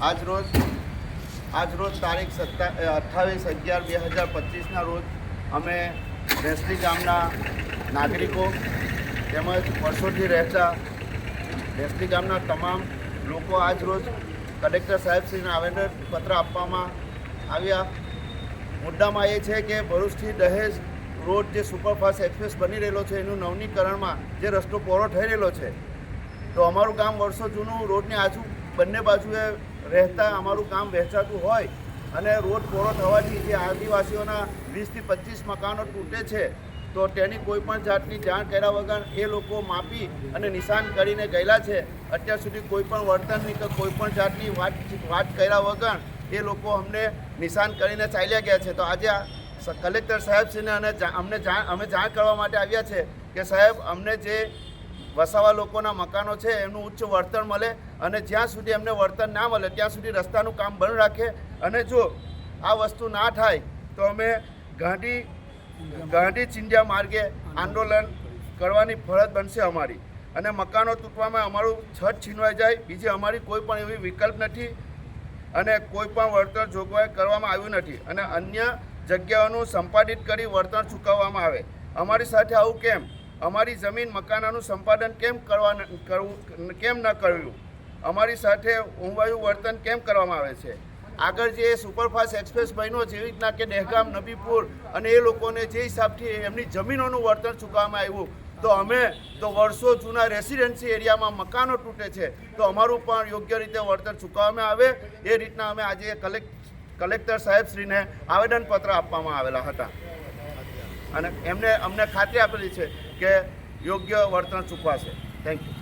આજ રોજ આજ રોજ તારીખ સત્તા અઠ્ઠાવીસ અગિયાર બે હજાર પચીસના રોજ અમે રેસલી ગામના નાગરિકો તેમજ વર્ષોથી રહેતા રેસલી ગામના તમામ લોકો આજ રોજ કલેક્ટર સાહેબશ્રીને આવેદન પત્ર આપવામાં આવ્યા. મુદ્દામાં એ છે કે ભરૂચથી દહેજ રોડ જે સુપરફાસ્ટ એક્સપ્રેસ બની રહેલો છે, એનું નવનીકરણમાં જે રસ્તો પહોળો થઈ રહેલો છે, તો અમારું ગામ વર્ષો જૂનું રોડની આજુ, બંને બાજુએ રહેતા અમારું કામ વહેંચાતું હોય અને રોડ પહોળો થવાથી જે આદિવાસીઓના વીસથી પચીસ મકાનો તૂટે છે, તો તેની કોઈ પણ જાતની જાણ કર્યા વગર એ લોકો માપી અને નિશાન કરીને ગયેલા છે. અત્યાર સુધી કોઈ પણ વર્તનની કે કોઈ પણ જાતની વાત વાત કર્યા વગર એ લોકો અમને નિશાન કરીને ચાલ્યા ગયા છે. તો આજે કલેક્ટર સાહેબશ્રીને અને અમને જાણ અમે જાણ કરવા માટે આવ્યા છે કે સાહેબ અમને જે વસાવા લોકોના મકાનો છે, એમનું ઉચ્ચ વળતર મળે અને જ્યાં સુધી એમને વળતર ના મળે, ત્યાં સુધી રસ્તાનું કામ બંધ રાખે. અને જો આ વસ્તુ ના થાય, તો અમે ગાંધી ગાંધી ચિંધ્યા માર્ગે આંદોલન કરવાની ફરજ બનશે અમારી. અને મકાનો તૂટવામાં અમારું છત છીનવાઈ જાય, બીજી અમારી કોઈ પણ એવી વિકલ્પ નથી અને કોઈ પણ વળતર જોગવાઈ કરવામાં આવ્યું નથી. અને અન્ય જગ્યાઓનું સંપાદિત કરી વળતર ચૂકવવામાં આવે. અમારી સાથે આવું કેમ? અમારી જમીન મકાનાનું સંપાદન કેમ કરવા કરવું કેમ ન કર્યું અમારી સાથે ઊંઘવાયું વર્તન કેમ કરવામાં આવે છે? આગળ જે સુપરફાસ્ટ એક્સપ્રેસ બન્યો, જેવી રીતના કે દહેગામ, નબીપુર અને એ લોકોને જે હિસાબથી એમની જમીનોનું વળતર ચૂકવવામાં આવ્યું, તો અમે તો વર્ષો જૂના રેસિડેન્સી એરિયામાં મકાનો તૂટે છે, તો અમારું પણ યોગ્ય રીતે વળતર ચૂકવવામાં આવે. એ રીતના અમે આજે કલેક્ટ કલેક્ટર સાહેબશ્રીને આવેદનપત્ર આપવામાં આવેલા હતા. અને એમને અમને ખાતરી આપેલી છે કે યોગ્ય વર્તન ચૂકવાશે. Thank you